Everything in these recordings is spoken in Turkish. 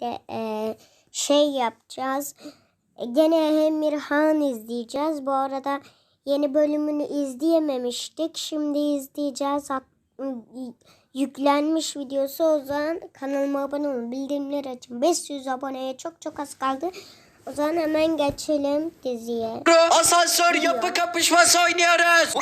birlikte e, şey yapacağız. E, Gene Emirhan izleyeceğiz. Bu arada yeni bölümünü izleyememiştik. Şimdi izleyeceğiz. Hat- Yüklenmiş videosu o zaman kanalıma abone olun. Bildirimleri açın. 500 aboneye çok çok az kaldı. O zaman hemen geçelim diziye. Asansör yapı kapışması oynuyoruz.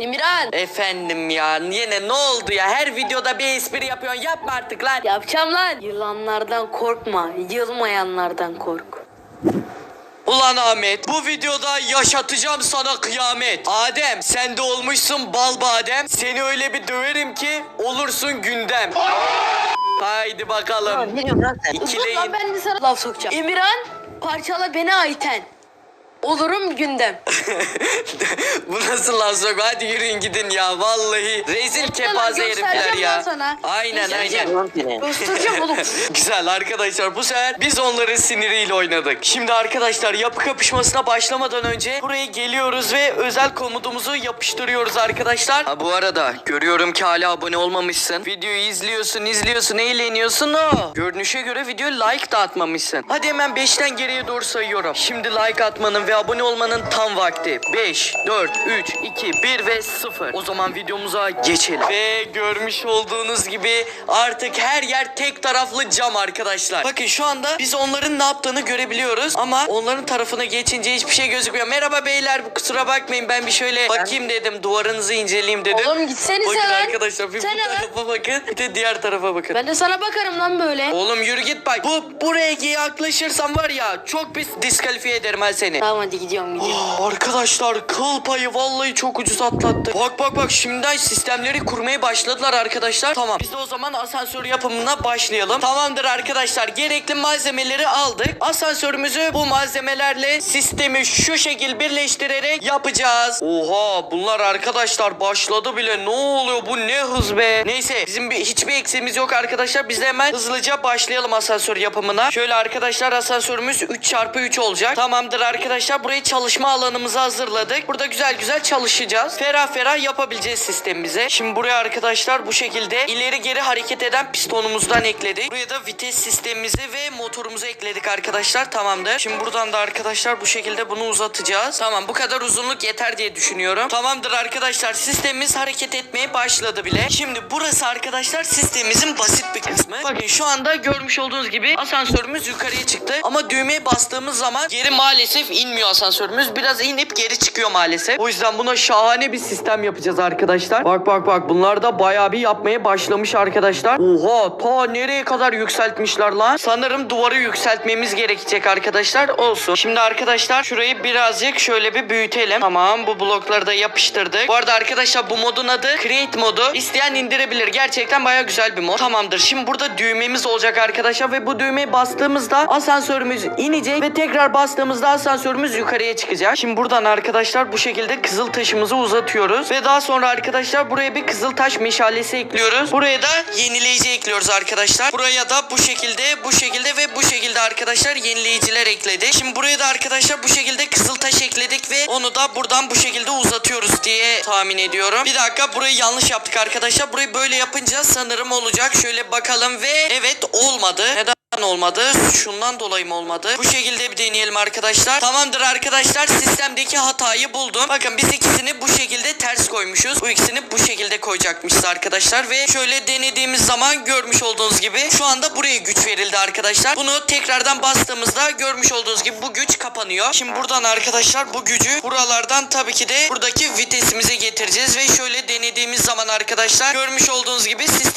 Emirhan. Efendim ya yine ne oldu ya? Her videoda bir espri yapıyorsun. Yapma artık lan. Yapacağım lan. Yılanlardan korkma. Yılmayanlardan kork. Ulan Ahmet bu videoda yaşatacağım sana kıyamet. Adem sen de olmuşsun bal badem. Seni öyle bir döverim ki olursun gündem. Haydi bakalım. Ne diyorsun lan sen? İkileyin. Dur lan ben de sana laf sokacağım. Emirhan parçala beni ayten. Olurum gündem. bu nasıl lan sokma? Hadi yürüyün gidin ya. Vallahi rezil kepaze herifler göstereceğim ya. sana. Aynen aynen. Göstereceğim oğlum. Güzel arkadaşlar bu sefer biz onların siniriyle oynadık. Şimdi arkadaşlar yapı kapışmasına başlamadan önce buraya geliyoruz ve özel komutumuzu yapıştırıyoruz arkadaşlar. Ha, bu arada görüyorum ki hala abone olmamışsın. Videoyu izliyorsun izliyorsun eğleniyorsun o. Görünüşe göre videoya like da atmamışsın. Hadi hemen 5'ten geriye doğru sayıyorum. Şimdi like atmanın ve abone olmanın tam vakti. 5, 4, 3, 2, 1 ve 0. O zaman videomuza geçelim. Ve görmüş olduğunuz gibi artık her yer tek taraflı cam arkadaşlar. Bakın şu anda biz onların ne yaptığını görebiliyoruz ama onların tarafına geçince hiçbir şey gözükmüyor. Merhaba beyler kusura bakmayın ben bir şöyle bakayım dedim duvarınızı inceleyeyim dedim. Oğlum gitsenize Bakın lan. arkadaşlar bir bu Gitsene lan. tarafa bakın bir de diğer tarafa bakın. Ben de sana bakarım lan böyle. Oğlum yürü git bak. Bu buraya yaklaşırsan var ya çok pis diskalifiye ederim ha seni. Tamam hadi gidiyorum gidiyorum. Oh, arkadaşlar kıl payı vallahi çok ucuz atlattı. Bak bak bak şimdiden sistemleri kurmaya başladılar arkadaşlar. Tamam biz de o zaman asansör yapımına başlayalım. Tamamdır arkadaşlar gerekli malzemeleri aldık. Asansörümüzü bu malzemelerle sistemi şu şekil birleştirerek yapacağız. Oha bunlar arkadaşlar başladı bile. Ne oluyor bu ne hız be. Neyse bizim bir, hiçbir eksiğimiz yok arkadaşlar. Biz de hemen hızlıca başlayalım asansör yapımına. Şöyle arkadaşlar asansörümüz 3x3 olacak. Tamamdır arkadaşlar burayı çalışma alanımızı hazırladık. Burada güzel güzel çalışacağız. Ferah ferah yapabileceğiz sistemimize. Şimdi buraya arkadaşlar bu şekilde ileri geri hareket eden pistonumuzdan ekledik. Buraya da vites sistemimizi ve motorumuzu ekledik arkadaşlar. Tamamdır. Şimdi buradan da arkadaşlar bu şekilde bunu uzatacağız. Tamam bu kadar uzunluk yeter diye düşünüyorum. Tamamdır arkadaşlar sistemimiz hareket etmeye başladı bile. Şimdi burası arkadaşlar sistemimizin basit bir kısmı. Bakın şu anda görmüş olduğunuz gibi asansörümüz yukarıya çıktı. Ama düğmeye bastığımız zaman geri maalesef inmiyor asansörümüz. Biraz inip geri çıkıyor maalesef. O yüzden buna şahane bir sistem yapacağız arkadaşlar. Bak bak bak bunlar da bayağı bir yapmaya başlamış arkadaşlar. Oha ta nereye kadar yükseltmişler lan. Sanırım duvarı yükseltmemiz gerekecek arkadaşlar. Olsun. Şimdi arkadaşlar şurayı birazcık şöyle bir büyütelim. Tamam bu blokları da yapıştırdık. Bu arada arkadaşlar bu modun adı Create modu. İsteyen indirebilir. Gerçekten bayağı güzel bir mod. Tamamdır. Şimdi burada düğmemiz olacak arkadaşlar ve bu düğmeye bastığımızda asansörümüz inecek ve tekrar bastığımızda asansörümüz yukarıya çıkacak. Şimdi buradan arkadaşlar bu şekilde kızıl taşımızı uzatıyoruz ve daha sonra arkadaşlar buraya bir kızıl taş meşalesi ekliyoruz. Buraya da yenileyici ekliyoruz arkadaşlar. Buraya da bu şekilde, bu şekilde ve bu şekilde arkadaşlar yenileyiciler ekledik. Şimdi buraya da arkadaşlar bu şekilde kızıl taş ekledik ve onu da buradan bu şekilde uzatıyoruz diye tahmin ediyorum. Bir dakika burayı yanlış yaptık arkadaşlar. Burayı böyle yapınca sanırım olacak. Şöyle bakalım ve evet olmadı. Neden? Olmadı. Şundan dolayı mı olmadı? Bu şekilde bir deneyelim arkadaşlar. Tamamdır arkadaşlar. Sistemdeki hatayı buldum. Bakın biz ikisini bu şekilde ters koymuşuz. Bu ikisini bu şekilde koyacakmışız arkadaşlar. Ve şöyle denediğimiz zaman görmüş olduğunuz gibi şu anda buraya güç verildi arkadaşlar. Bunu tekrardan bastığımızda görmüş olduğunuz gibi bu güç kapanıyor. Şimdi buradan arkadaşlar bu gücü buralardan tabii ki de buradaki vitesimize getireceğiz. Ve şöyle denediğimiz zaman arkadaşlar görmüş olduğunuz gibi sistemimiz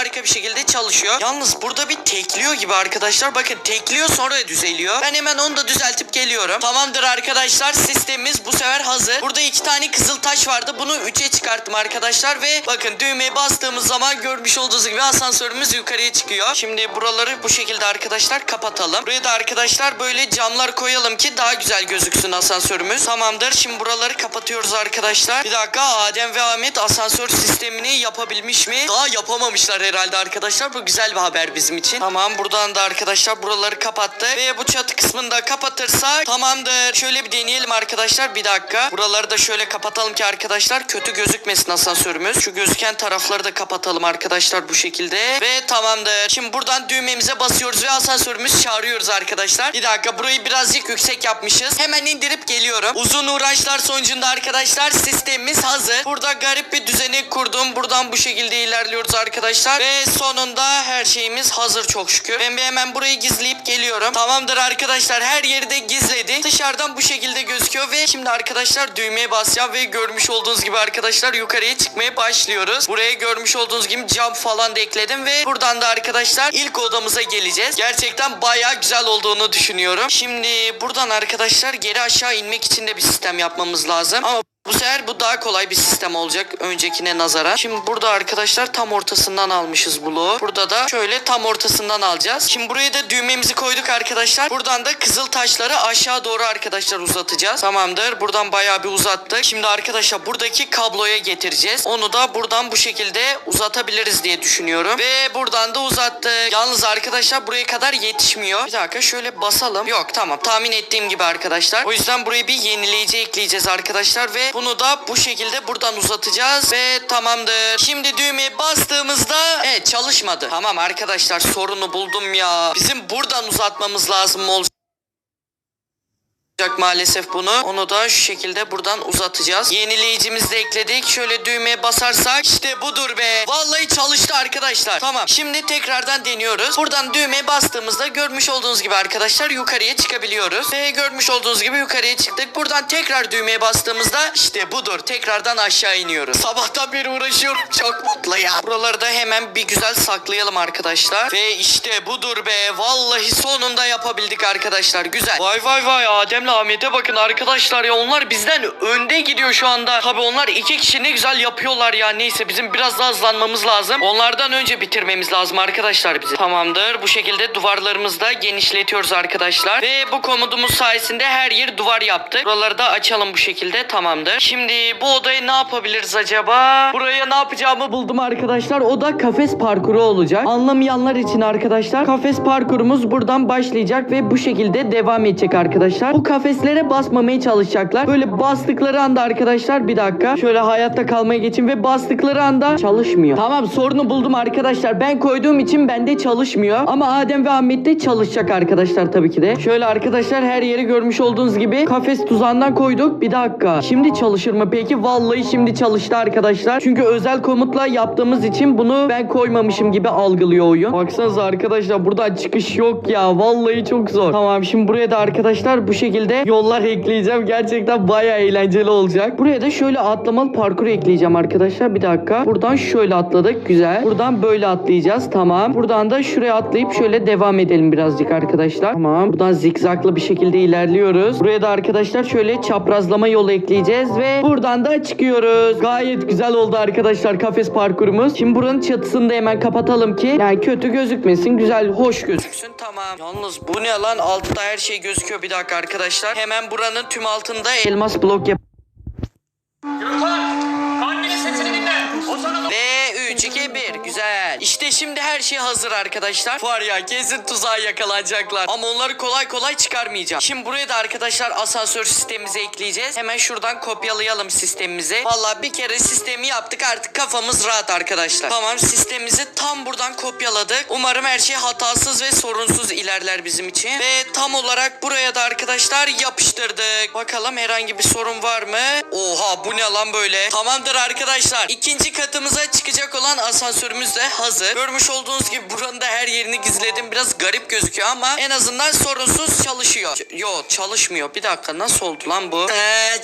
harika bir şekilde çalışıyor. Yalnız burada bir tekliyor gibi arkadaşlar. Bakın tekliyor sonra düzeliyor. Ben hemen onu da düzeltip geliyorum. Tamamdır arkadaşlar sistemimiz bu sefer hazır. Burada iki tane kızıl taş vardı. Bunu 3'e çıkarttım arkadaşlar ve bakın düğmeye bastığımız zaman görmüş olduğunuz gibi asansörümüz yukarıya çıkıyor. Şimdi buraları bu şekilde arkadaşlar kapatalım. Buraya da arkadaşlar böyle camlar koyalım ki daha güzel gözüksün asansörümüz. Tamamdır. Şimdi buraları kapatıyoruz arkadaşlar. Bir dakika Adem ve Ahmet asansör sistemini yapabilmiş mi? Daha yapamamışlar herhalde arkadaşlar. Bu güzel bir haber bizim için. Tamam buradan da arkadaşlar buraları kapattık. Ve bu çatı kısmını da kapatırsak tamamdır. Şöyle bir deneyelim arkadaşlar. Bir dakika. Buraları da şöyle kapatalım ki arkadaşlar kötü gözükmesin asansörümüz. Şu gözüken tarafları da kapatalım arkadaşlar bu şekilde. Ve tamamdır. Şimdi buradan düğmemize basıyoruz ve asansörümüzü çağırıyoruz arkadaşlar. Bir dakika burayı birazcık yüksek yapmışız. Hemen indirip geliyorum. Uzun uğraşlar sonucunda arkadaşlar sistemimiz hazır. Burada garip bir düzenek kurdum. Buradan bu şekilde ilerliyoruz arkadaşlar. Ve sonunda her şeyimiz hazır çok şükür. Ben bir hemen burayı gizleyip geliyorum. Tamamdır arkadaşlar her yeri de gizledi. Dışarıdan bu şekilde gözüküyor ve şimdi arkadaşlar düğmeye basacağım ve görmüş olduğunuz gibi arkadaşlar yukarıya çıkmaya başlıyoruz. Buraya görmüş olduğunuz gibi cam falan da ekledim ve buradan da arkadaşlar ilk odamıza geleceğiz. Gerçekten bayağı güzel olduğunu düşünüyorum. Şimdi buradan arkadaşlar geri aşağı inmek için de bir sistem yapmamız lazım. Ama bu sefer bu daha kolay bir sistem olacak öncekine nazaran. Şimdi burada arkadaşlar tam ortasından almışız bloğu. Burada da şöyle tam ortasından alacağız. Şimdi buraya da düğmemizi koyduk arkadaşlar. Buradan da kızıl taşları aşağı doğru arkadaşlar uzatacağız. Tamamdır. Buradan bayağı bir uzattık. Şimdi arkadaşlar buradaki kabloya getireceğiz. Onu da buradan bu şekilde uzatabiliriz diye düşünüyorum. Ve buradan da uzattık. Yalnız arkadaşlar buraya kadar yetişmiyor. Bir dakika şöyle basalım. Yok tamam tahmin ettiğim gibi arkadaşlar. O yüzden buraya bir yenileyici ekleyeceğiz arkadaşlar ve bunu da bu şekilde buradan uzatacağız ve tamamdır. Şimdi düğmeye bastığımızda evet çalışmadı. Tamam arkadaşlar sorunu buldum ya. Bizim buradan uzatmamız lazım olacak? Olacak maalesef bunu. Onu da şu şekilde buradan uzatacağız. Yenileyicimizi de ekledik. Şöyle düğmeye basarsak işte budur be. Vallahi çalıştı arkadaşlar. Tamam. Şimdi tekrardan deniyoruz. Buradan düğmeye bastığımızda görmüş olduğunuz gibi arkadaşlar yukarıya çıkabiliyoruz. Ve görmüş olduğunuz gibi yukarıya çıktık. Buradan tekrar düğmeye bastığımızda işte budur. Tekrardan aşağı iniyoruz. Sabahtan beri uğraşıyorum. Çok mutlu ya. Buraları da hemen bir güzel saklayalım arkadaşlar. Ve işte budur be. Vallahi sonunda yapabildik arkadaşlar. Güzel. Vay vay vay Adem'le Ahmet'e bakın arkadaşlar ya onlar bizden önde gidiyor şu anda. Tabi onlar iki kişi ne güzel yapıyorlar ya. Neyse bizim biraz daha hızlanmamız lazım. Onlardan önce bitirmemiz lazım arkadaşlar bizi. Tamamdır. Bu şekilde duvarlarımızı da genişletiyoruz arkadaşlar. Ve bu komudumuz sayesinde her yer duvar yaptık. Buraları da açalım bu şekilde. Tamamdır. Şimdi bu odayı ne yapabiliriz acaba? Buraya ne yapacağımı buldum arkadaşlar. O da kafes parkuru olacak. Anlamayanlar için arkadaşlar kafes parkurumuz buradan başlayacak ve bu şekilde devam edecek arkadaşlar. Bu kafeslere basmamaya çalışacaklar. Böyle bastıkları anda arkadaşlar bir dakika. Şöyle hayatta kalmaya geçin ve bastıkları anda çalışmıyor. Tamam sorunu buldum arkadaşlar. Ben koyduğum için bende çalışmıyor. Ama Adem ve Ahmet'te çalışacak arkadaşlar tabii ki de. Şöyle arkadaşlar her yeri görmüş olduğunuz gibi kafes tuzağından koyduk. Bir dakika. Şimdi çalışır mı peki? Vallahi şimdi çalıştı arkadaşlar. Çünkü özel komutla yaptığımız için bunu ben koymamışım gibi algılıyor oyun. Baksanıza arkadaşlar buradan çıkış yok ya. Vallahi çok zor. Tamam şimdi buraya da arkadaşlar bu şekilde yollar ekleyeceğim. Gerçekten baya eğlenceli olacak. Buraya da şöyle atlamalı parkur ekleyeceğim arkadaşlar. Bir dakika. Buradan şöyle atladık. Güzel. Buradan böyle atlayacağız. Tamam. Buradan da şuraya atlayıp şöyle devam edelim birazcık arkadaşlar. Tamam. Buradan zikzaklı bir şekilde ilerliyoruz. Buraya da arkadaşlar şöyle çaprazlama yolu ekleyeceğiz ve buradan da çıkıyoruz. Gayet güzel oldu arkadaşlar kafes parkurumuz. Şimdi buranın çatısını da hemen kapatalım ki yani kötü gözükmesin. Güzel, hoş gözüksün. Tamam. Yalnız bu ne lan? Altta her şey gözüküyor. Bir dakika arkadaşlar. Hemen buranın tüm altında elmas blok yap. Annenin sesini dinle. O sana Ve 3, 2, 1. Güzel. İşte şimdi her şey hazır arkadaşlar. Var ya kesin tuzağa yakalanacaklar. Ama onları kolay kolay çıkarmayacağım. Şimdi buraya da arkadaşlar asansör sistemimizi ekleyeceğiz. Hemen şuradan kopyalayalım sistemimizi. Valla bir kere sistemi yaptık artık kafamız rahat arkadaşlar. Tamam sistemimizi tam buradan kopyaladık. Umarım her şey hatasız ve sorunsuz ilerler bizim için. Ve tam olarak buraya da arkadaşlar yapıştırdık. Bakalım herhangi bir sorun var mı? Oha bu ne lan böyle? Tamamdır arkadaşlar. İkinci katımıza çıkacak olan asansörümüz de hazır. Görmüş olduğunuz gibi buranın da her yerini gizledim. Biraz garip gözüküyor ama en azından sorunsuz çalışıyor. Ç- Yo çalışmıyor. Bir dakika nasıl oldu lan bu? Ee.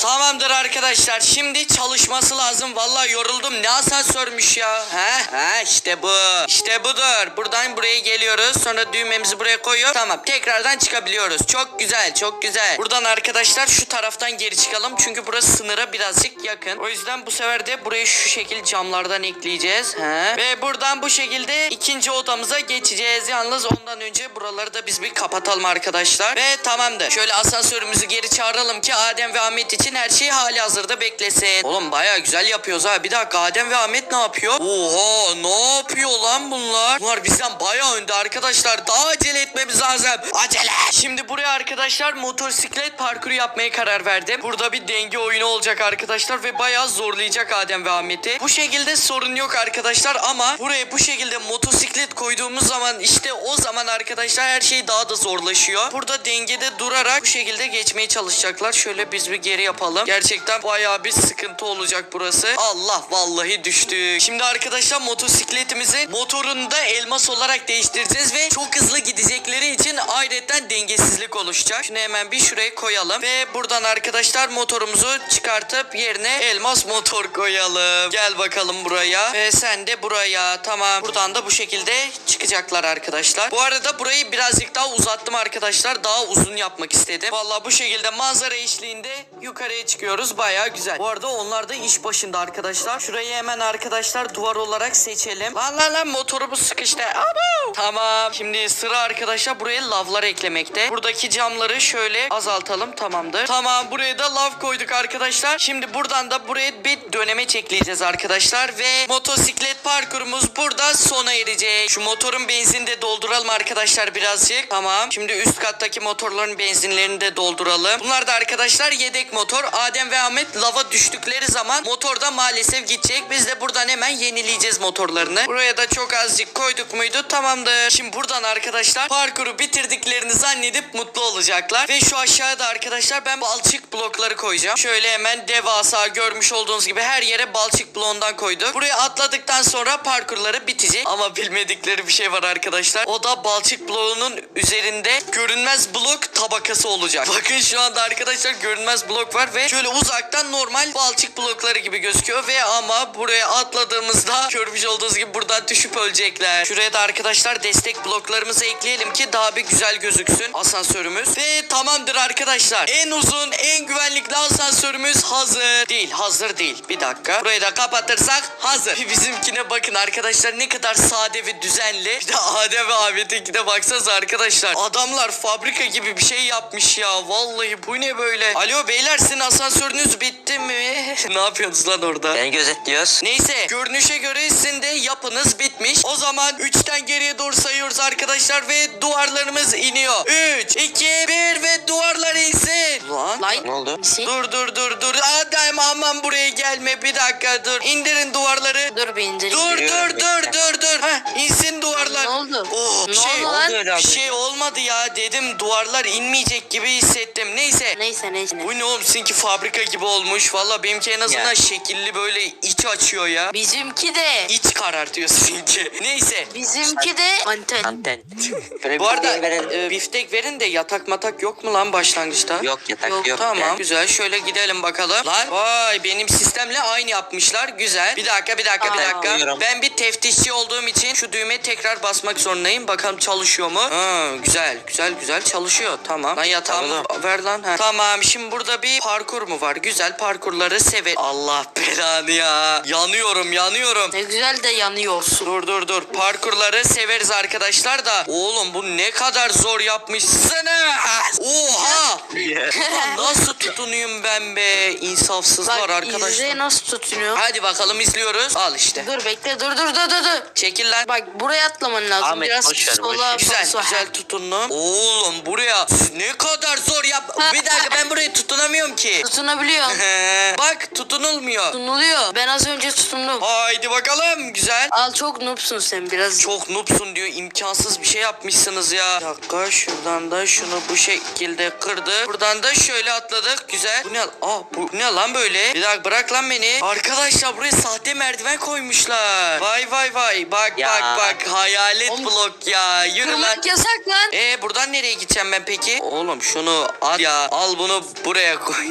Tamamdır arkadaşlar. Şimdi çalışması lazım. Vallahi yoruldum. Ne asansörmüş ya. Ha, ha işte bu. İşte budur. Buradan buraya geliyoruz. Sonra düğmemizi buraya koyuyor. Tamam. Tekrardan çıkabiliyoruz. Çok güzel. Çok güzel. Buradan arkadaşlar şu taraftan geri çıkalım. Çünkü burası sınıra birazcık yakın. O yüzden bu sefer de burayı şu şekil camlardan ekleyeceğiz. He. Ve buradan bu şekilde ikinci odamıza geçeceğiz. Yalnız ondan önce buraları da biz bir kapatalım arkadaşlar. Ve tamamdır. Şöyle asansörümüzü geri çağıralım ki Adem ve Ahmet için her şey hali hazırda beklesin. Oğlum baya güzel yapıyoruz ha. Bir dakika Adem ve Ahmet ne yapıyor? Oha ne yapıyor lan bunlar? Bunlar bizden baya önde arkadaşlar. Daha acele etmemiz lazım. Acele. Şimdi buraya arkadaşlar motosiklet parkuru yapmaya karar verdim. Burada bir denge oyunu olacak arkadaşlar ve bayağı zorlayacak Adem ve Ahmet'i. Bu şekilde sorun yok arkadaşlar ama buraya bu şekilde motosiklet koyduğumuz zaman işte o zaman arkadaşlar her şey daha da zorlaşıyor. Burada dengede durarak bu şekilde geçmeye çalışacaklar. Şöyle biz bir geri yapalım. Gerçekten bayağı bir sıkıntı olacak burası. Allah vallahi düştük. Şimdi arkadaşlar motosikletimizin motorunu da elmas olarak değiştireceğiz ve çok hızlı gidecekleri için ayrıca dengesizlik oluşacak. Şunu hemen bir şuraya koyalım ve buradan arkadaşlar motorumuzu çıkartıp yerine elmas motor koyalım. Gel bakalım buraya ve sen de buraya. Tamam. Buradan da bu şekilde çıkacaklar arkadaşlar. Bu arada burayı birazcık daha uzattım arkadaşlar. Daha uzun yapmak istedim. Vallahi bu şekilde manzara eşliğinde yukarıya çıkıyoruz. Baya güzel. Bu arada onlar da iş başında arkadaşlar. Şurayı hemen arkadaşlar duvar olarak seçelim. Lan lan lan motorumuz sıkıştı. Abo! Tamam. Şimdi sıra arkadaşlar buraya lavlar eklemekte. Buradaki camları şöyle azaltalım. Tamamdır. Tamam buraya da lav koyduk arkadaşlar. Şimdi buradan da buraya bir döneme çekleyeceğiz arkadaşlar. Ve motosiklet parkurumuz burada sona erecek. Şu motorun benzinini de dolduralım arkadaşlar birazcık. Tamam. Şimdi üst kattaki motorların benzinlerini de dolduralım. Bunlar da arkadaşlar yedek motor. Adem ve Ahmet lava düştükleri zaman motor da maalesef gidecek. Biz de buradan hemen yenileyeceğiz motorlarını. Buraya da çok azıcık koyduk muydu? Tamamdır. Şimdi buradan arkadaşlar parkuru bitirdiklerini zannedip mutlu olacaklar. Ve şu aşağıda arkadaşlar ben balçık blokları koyacağım. Şöyle hemen devasa görmüş olduğunuz gibi her yere balçık bloğundan koyduk. Buraya atladıktan sonra parkurları bitecek. Ama bilmedikleri bir şey var arkadaşlar. O da balçık bloğunun üzerinde görünmez blok tabakası olacak. Bakın şu anda arkadaşlar görünmez blok var ve şöyle uzaktan normal balçık blokları gibi gözüküyor ve ama buraya atladığımızda görmüş olduğunuz gibi buradan düşüp ölecekler. Şuraya da arkadaşlar destek bloklarımızı ekleyelim ki daha bir güzel gözüksün asansörümüz. Ve tamamdır arkadaşlar. En uzun, en güvenlikli asansörümüz hazır. Değil, hazır değil. Bir dakika. Burayı da kapatırsak hazır. Bizimkine bakın arkadaşlar ne kadar sade ve düzenli. Bir de Adem ve Ahmet'inkine baksanıza arkadaşlar. Adamlar fabrika gibi bir şey yapmış ya. Vallahi bu ne böyle? Alo beyler sizin asansörünüz bitti mi? ne yapıyorsunuz lan orada? Beni gözetliyoruz. Neyse görünüşe göre sizin de yapınız bitmiş. O zaman 3'ten geriye doğru sayıyoruz arkadaşlar ve duvarlarımız iniyor. 3, 2, 1 ve duvarlar insin. Lan. Lan. Ne oldu? Misin? Dur dur dur dur. Adem aman buraya gelme bir dakika dur. İndirin duvarları. Dur bir indireyim. Dur dur dur bekle. dur dur. Heh, insin duvarlar. Ne oldu? Oh, Ne şey oldu lan? Bir şey olmadı ya dedim duvarlar inmeyecek gibi hissettim. Neyse. Neyse neyse. Bu ne oğlum sizinki fabrika gibi olmuş. Valla benimki en azından Ya. şekilli böyle iç açıyor ya. Bizimki de. İç karartıyor sizinki. Neyse. Bizimki de anten. Anten. Böyle Bu arada şey verelim. e, biftek verin de yatak matak yok mu lan başlangıçta? Yok yatak Yok, yok. Tamam Gel. güzel şöyle gidelim bakalım. Lan vay benim sistemle aynı yapmışlar güzel. Bir dakika bir dakika bir Aa. dakika. Buyurun. Ben bir teftişçi olduğum için şu düğmeye tekrar basmak zorundayım. Bakalım çalışıyor mu? Ha, güzel güzel güzel çalışıyor tamam. Lan yatağımı ver lan. Ha. Tamam şimdi burada bir parkur mu var? Güzel parkurları sever. Allah belanı ya. Yanıyorum yanıyorum. Ne güzel de yanıyorsun. Dur dur dur. Parkurları severiz arkadaşlar da. Oğlum bu ne kadar zor yapmışsınız. Oha. Ulan nasıl tutunuyum ben be? İnsafsızlar Bak arkadaşlar. izle nasıl tutunuyor. Hadi bakalım izliyoruz. Al işte. Dur bekle dur dur dur dur dur. Çekil lan. Bak buraya atlaman lazım. Ahmet, Biraz boş ver, boş sola ver. Güzel sola. güzel tutundum. Oğlum buraya ne kadar zor yap. Bir dakika ben buraya tutunamıyorum ki. Tutunabiliyorsun. Bak tutunulmuyor. Tutunuluyor. Ben az önce tutundum. Haydi bakalım. Güzel. Al çok noobsun sen biraz. Çok noobsun diyor. imkansız bir şey yapmışsınız ya. Bir dakika şuradan da şunu bu şekilde kırdı. Buradan da şöyle atladık. Güzel. Bu ne? Aa bu ne lan böyle? Bir dakika bırak lan beni. Arkadaşlar buraya sahte merdiven koymuşlar. Vay vay vay. Bak Ya. bak bak. Hayalet Oğlum, blok ya. Yürü Kırmızı Atlamak yasak lan. E buradan nereye gideceğim ben peki? Oğlum şunu at ya. Al bunu buraya koy.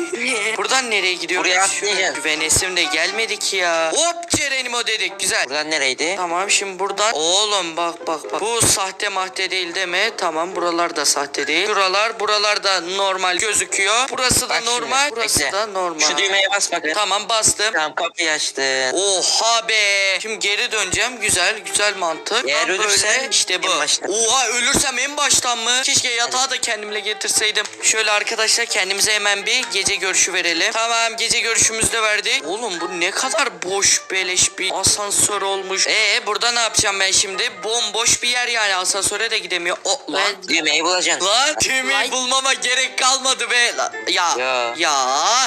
Buradan nereye gidiyorum? Buraya Şöyle atlayacaksın. Güvenesim de gelmedi ki ya. Hop Cerenimo dedik. Güzel. Buradan nereydi? Tamam şimdi buradan oğlum bak bak bak bu sahte mahte değil deme tamam buralar da sahte değil şuralar buralar da normal gözüküyor burası da Bak şimdi, normal burası bekle. da normal Şu düğmeye bas bakayım. tamam bastım Tamam kapıyı açtın. Oha be. Şimdi geri döneceğim. Güzel güzel mantık. Eğer Tam ölürsen böyle işte bu. Oha ölürsem en baştan mı? Keşke yatağı da kendimle getirseydim. Şöyle arkadaşlar kendimize hemen bir gece görüşü verelim. Tamam gece görüşümüzü de verdik. Oğlum bu ne kadar boş beleş bir asansör olmuş. Ee burada ne yapacağım ben şimdi? Bomboş bir yer yani asansöre de gidemiyor. O lan. Ben- Düğmeyi bulacaksın. Lan tümü Vay. bulmama gerek kalmadı be. La- Ya. Ya. Ya.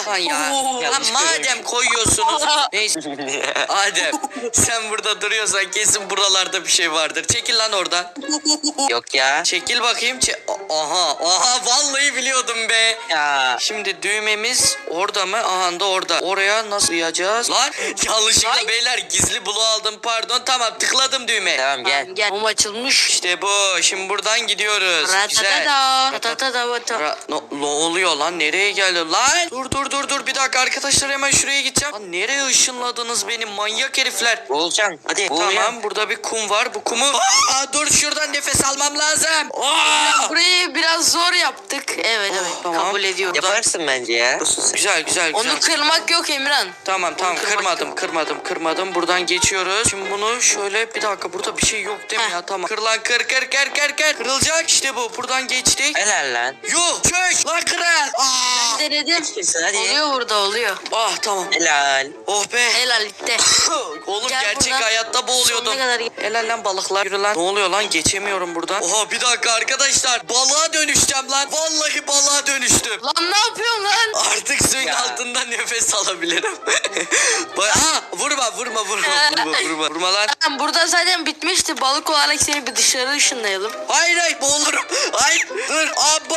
Lan ya. Oo. Lan Yanlış madem koyuyorsunuz. Neyse. Adem sen burada duruyorsan kesin buralarda bir şey vardır. Çekil lan oradan. Yok ya. Çekil bakayım. Çe- aha aha vallahi biliyordum be. Ya. Şimdi düğmemiz orada mı? Aha da orada. Oraya nasıl yiyeceğiz? Lan yanlışlıkla Lan. beyler gizli bloğu aldım pardon. Tamam tıkladım düğme. Tamam gel. Gel. Gel. Mum açılmış. İşte bu. Şimdi buradan gidiyoruz. Güzel. Ra- ne, ne oluyor lan? Nereye geldi lan? Dur dur dur dur bir dakika arkadaşlar hemen şuraya gideceğim. Lan nereye ışınladınız beni manyak herifler? Bulacaksın. Hadi. Tamam Bulacaksın. burada bir kum var. Bu kumu Aa, dur şuradan nefes almam lazım. Aa! Burayı biraz zor yaptık. Evet evet. tamam. Kabul ediyorum. Yaparsın bence ya. Güzel güzel güzel. Onu kırmak yok Emirhan. Tamam tamam kırmak kırmadım yok. kırmadım kırmadım. Buradan geçiyoruz. Şimdi bunu şöyle bir dakika burada bir şey yok değil mi Heh. ya? Tamam. Kır lan kır kır kır kır kır. Kırılacak işte bu. Buradan geçtik. Helal lan. Yuh çök lan kral. Aa! Denedim. Kesin hadi. Oluyor burada oluyor. Ah tamam. Helal. Oh be. Helal gitti. Oğlum Gel gerçek buradan. hayatta boğuluyordum. Sonuna kadar. Helal lan balıklar. Yürü lan. Ne oluyor lan? Geçemiyorum buradan. Oha bir dakika arkadaşlar. Balığa dönüşeceğim lan. Vallahi balığa dönüştüm. Lan ne yapıyorsun lan? Artık suyun Ya. altında nefes alabilirim. Ba- Aa, vurma vurma vurma vurma vurma. Vurma lan. Tamam burada zaten bitmişti. Balık olarak seni bir dışarı ışınlayalım. Hayır hayır boğulurum. Hayır dur. Abo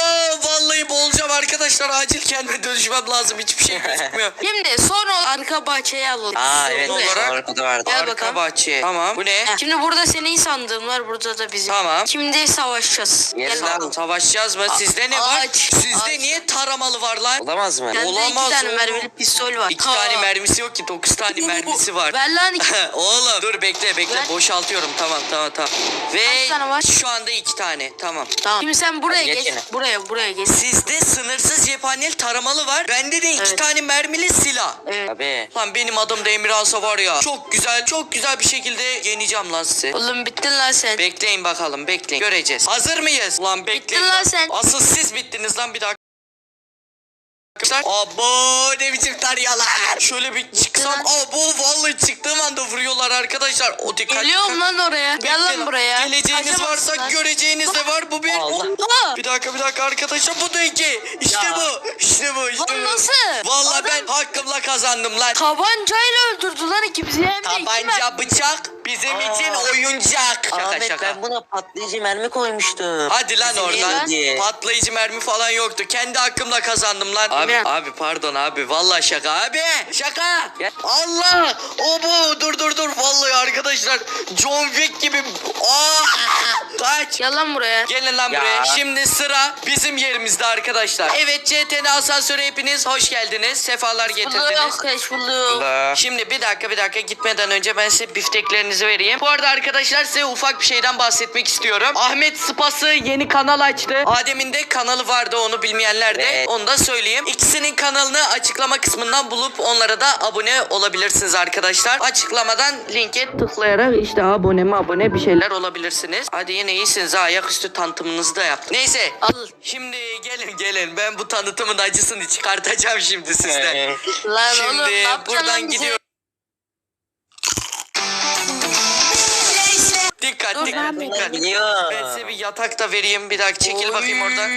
vallahi boğulacağım arkadaşlar. Acil kendime dönüşmem lazım. Hiçbir şey gözükmüyor. Şimdi sonra arka bahçeye alalım. Aa evet. Son olarak- Orada vardı. Gel Arka bakalım. bahçe. Tamam. Bu ne? Heh, Şimdi burada senin sandığın var. Burada da bizim. Tamam. Şimdi savaşacağız. Yes, Gel lan. Savaşacağız mı? Sizde ne var? Ağaç. Sizde Ağaç. niye taramalı var lan? Olamaz mı? Olamaz iki tane oğlum. mermili pistol var. İki Ha. tane mermisi yok ki. Dokuz tane mermisi var. Ver lan iki. Oğlum dur bekle bekle Ver. boşaltıyorum tamam tamam tamam. Ve Kaç tane var? şu anda iki tane tamam. Tamam. Şimdi sen buraya Hadi geç geç. yine. Buraya buraya geç. Sizde sınırsız cephaneli taramalı var. Bende de iki Evet. tane mermili silah. Evet. Abi. Lan benim adım da Emirhansa var ya. Çok güzel çok güzel bir şekilde yeneceğim lan sizi. Oğlum bittin lan sen. Bekleyin bakalım bekleyin. Göreceğiz. Hazır mıyız? Lan bekleyin. lan sen. Asıl siz bittiniz lan bir dakika. Arkadaşlar abo ne biçim tarıyorlar. Şöyle bir çıksam abo vallahi çıktığım anda vuruyorlar arkadaşlar. O dikkat. Geliyorum lan oraya. Gel lan buraya. Geleceğiniz varsa göreceğiniz de var. Bu bir. Allah. Bir dakika bir dakika arkadaşlar bu da iki. İşte Ya. bu. İşte bu. işte Lan bu. nasıl? Vallahi ben hakkımla kazandım lan. Tabancayla öldürdü lan ikimizi. Hem de iki. Tabanca bıçak bizim Aa. için oyuncak. Şaka Ahmet şaka. ben buna patlayıcı mermi koymuştum. Hadi lan Bizim oradan. Patlayıcı mermi falan yoktu. Kendi hakkımla kazandım lan. Abi, abi pardon abi. Vallahi şaka abi. Şaka. Gel. Allah. O bu. Dur dur dur. Vallahi arkadaşlar. John Wick gibi. Aa! Kaç. Gel lan buraya. Gelin lan Ya. buraya. Şimdi sıra bizim yerimizde arkadaşlar. Evet CTN asansöre hepiniz hoş geldiniz. Sefalar getirdiniz. Bulduk. Hoş bulduk. Şimdi bir dakika bir dakika gitmeden önce ben size bifteklerinizi vereyim. Bu arada arkadaşlar size ufak bir şeyden bahsetmek istiyorum. Ahmet Spası yeni kanal açtı. Adem'in de kanalı vardı onu bilmeyenler de. Evet. Onu da söyleyeyim. İkisinin kanalını açıklama kısmından bulup onlara da abone olabilirsiniz arkadaşlar. Açıklamadan linke tıklayarak işte abone mi abone bir şeyler olabilirsiniz. Hadi yine iyisiniz ha ayaküstü tanıtımınızı da yaptım. Neyse. Al. Şimdi gelin gelin ben bu tanıtımın acısını çıkartacağım şimdi sizden. Lan Şimdi oğlum ne yapacaksın buradan lan bize? gidiyor. Dikkat dikkat dikkat. Ben size bir yatak da vereyim. Bir dakika çekil bakayım oradan.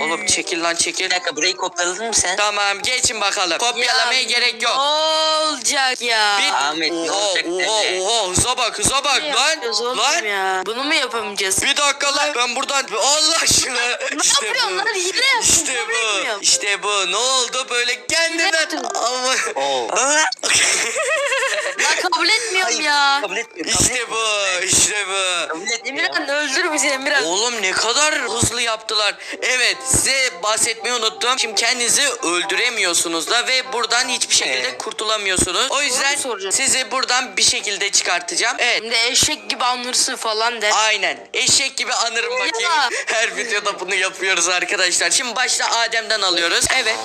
Oğlum çekil lan çekil. Bir dakika burayı kopyaladın mı sen? Tamam geçin bakalım. Kopyalamaya Ya, gerek Ne yok. olacak ya? Bir... Ahmet, ne Oha, olacak oha, dedi? oha, hıza bak hıza bak Ne lan. oğlum Lan. ya? Bunu mu yapamayacağız? Bir dakika lan ben buradan Allah aşkına. İşte yapıyorsun lan? Hile yaptın, İşte kabul bu. etmiyorum. İşte bu. Ne oldu böyle kendinden. yaptın. Ama. Oo. Kabul ya. Kabul İşte bu, işte bu. Kabul etmiyor. Emirhan öldür bizi Emirhan. Oğlum ne kadar hızlı yaptılar. Evet size bahsetmeyi unuttum. Şimdi kendinizi öldüremiyorsunuz da ve buradan hiçbir şekilde Ee? kurtulamıyorsunuz. O yüzden soracağım? sizi buradan bir şekilde çıkartacağım. Evet. Şimdi eşek gibi anırsın falan de. Aynen. Eşek gibi anırım bakayım. Her videoda bunu yapıyoruz arkadaşlar. Şimdi başta Adem'den alıyoruz. Evet.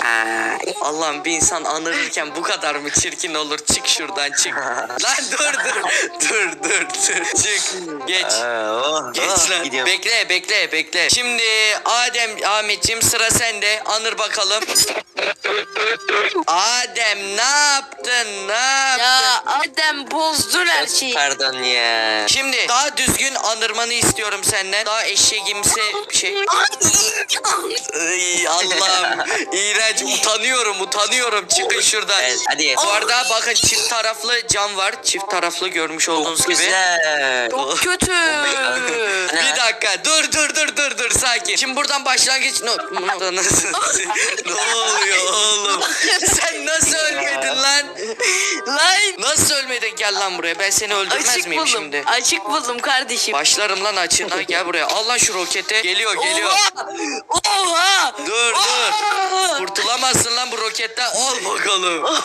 Allah'ım bir insan anırırken bu kadar mı çirkin olur? Çık şuradan çık. Lan dur dur. Dur dur dur. Çık. Geç. aa, oh, Geç oh, lan. gidiyorum. Bekle bekle bekle. Şimdi Adem Ahmetciğim sıra sende. Anır bakalım. Adem ne yaptın? Ne yaptın? Ya Adem bozdun her şeyi. Pardon ya. Şimdi daha düzgün anırmanı istiyorum senden. Daha eşeğimsi bir şey. Ay Allah'ım. İğrenç. Utanıyorum utanıyorum. Çıkın şuradan. Evet, hadi. Bu arada bakın çift taraflı cam var. Çift taraflı görmüş olduğunuz Çok gibi. güzel. Çok kötü. Bir dakika dur dur dur dur dur sakin. Şimdi buradan başlangıç no ne oluyor oğlum? Sen nasıl ölmedin lan? Lan nasıl ölmedin? Gel lan buraya. Ben seni öldürmez Açık miyim buldum. şimdi? Açık buldum kardeşim. Başlarım lan açığına. Gel buraya. Al lan şu roketi. Geliyor geliyor. Oha! Oha! Kurtulamazsın lan bu roketten. Al bakalım.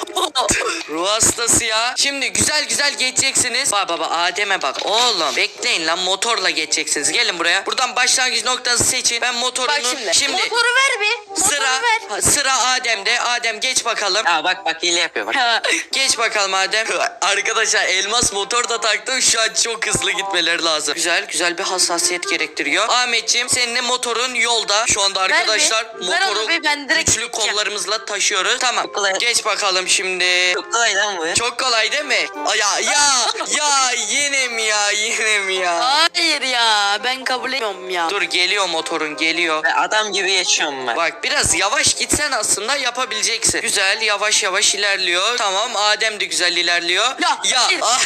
Ruh hastası ya. Şimdi güzel güzel geçeceksiniz. Bak baba Adem'e bak. Oğlum bekleyin lan motorla geçeceksiniz. Gelin buraya. Buradan başlangıç noktanızı seçin. Ben motorunu Bak şimdi. Motoru ver bir. Motoru sıra ver. ha, sıra Adem'de. Adem geç bakalım. Aa bak bak hile yapıyor bak. Ha. Geç bakalım Adem. Arkadaşlar elmas motor da taktım. Şu an çok hızlı gitmeleri lazım. Güzel güzel bir hassasiyet gerektiriyor. Ahmetciğim senin de motorun yolda. Şu anda arkadaşlar Ver motoru bir, ben direkt güçlü gideceğim. Kollarımızla taşıyoruz. Tamam. Çok kolay. Geç bakalım şimdi. Çok kolay lan bu. Çok kolay değil mi? Aa, Ya ya ya yine mi ya yine mi ya? Hayır ya ben kabul etmiyorum ya. Dur geliyor motorun geliyor. Ben Adam gibi yaşıyorum ben. Bak biraz yavaş gitsen aslında yapabileceksin. Güzel yavaş yavaş ilerliyor. Tamam Adem de güzel ilerliyor. Ya, hayır. Ay.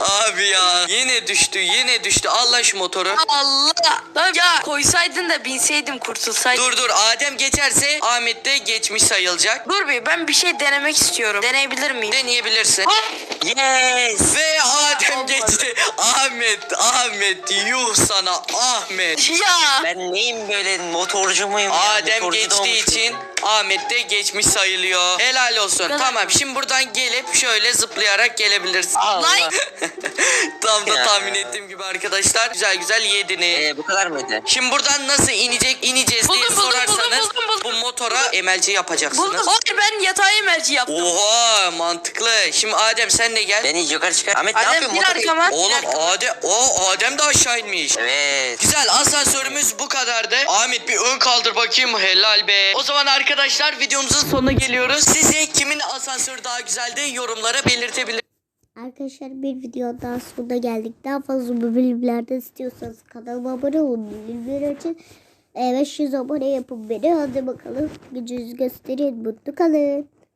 Abi ya yine düştü yine düştü. Allah şu motoru. Allah. Lan ya koysaydın da binseydim kurtulsaydım. Dur dur Adem geçerse Ahmet de geçmiş sayılacak. Dur bir ben bir şey denemek istiyorum. Deneyebilir miyim? Deneyebilirsin. Yes. Ve Adem Olmadı. geçti. Ahmet, Ahmet, yuh sana Ahmet. Ya. Ben neyim böyle motorcu muyum ya? Adem Motorcu da geçtiği olmuşum için ya. Ahmet de geçmiş sayılıyor. Helal olsun. Helal. Tamam şimdi buradan gelip şöyle zıplayarak gelebilirsin. Allah. Lan. Tam da Ya. tahmin ettiğim gibi arkadaşlar. Güzel güzel yediniz. Ee, bu kadar mıydı? Şimdi buradan nasıl inecek ineceğiz diye Buldum, buldum, sorarsanız buldum, buldum, buldum. bu motora emelci yapacaksınız. Buldum. Hayır ben yatağı emerci yaptım. Oha mantıklı. Şimdi Adem sen de gel. Beni yukarı çıkar. Ahmet ne Adem yapıyorsun? bir Motor- arkama. Oğlum bir arkama. Adem, o Adem de aşağı inmiş. Evet. Güzel asansörümüz bu kadardı. Ahmet bir ön kaldır bakayım helal be. O zaman arkadaşlar videomuzun sonuna geliyoruz. Size kimin asansörü daha güzeldi yorumlara belirtebilir. Arkadaşlar bir video daha sonuna geldik. Daha fazla bu bölümlerden istiyorsanız kanalıma abone olun. Bildirimleri açın. Evet 500 abone yapın beni. Hadi bakalım. Gücünüzü gösterin. Mutlu kalın.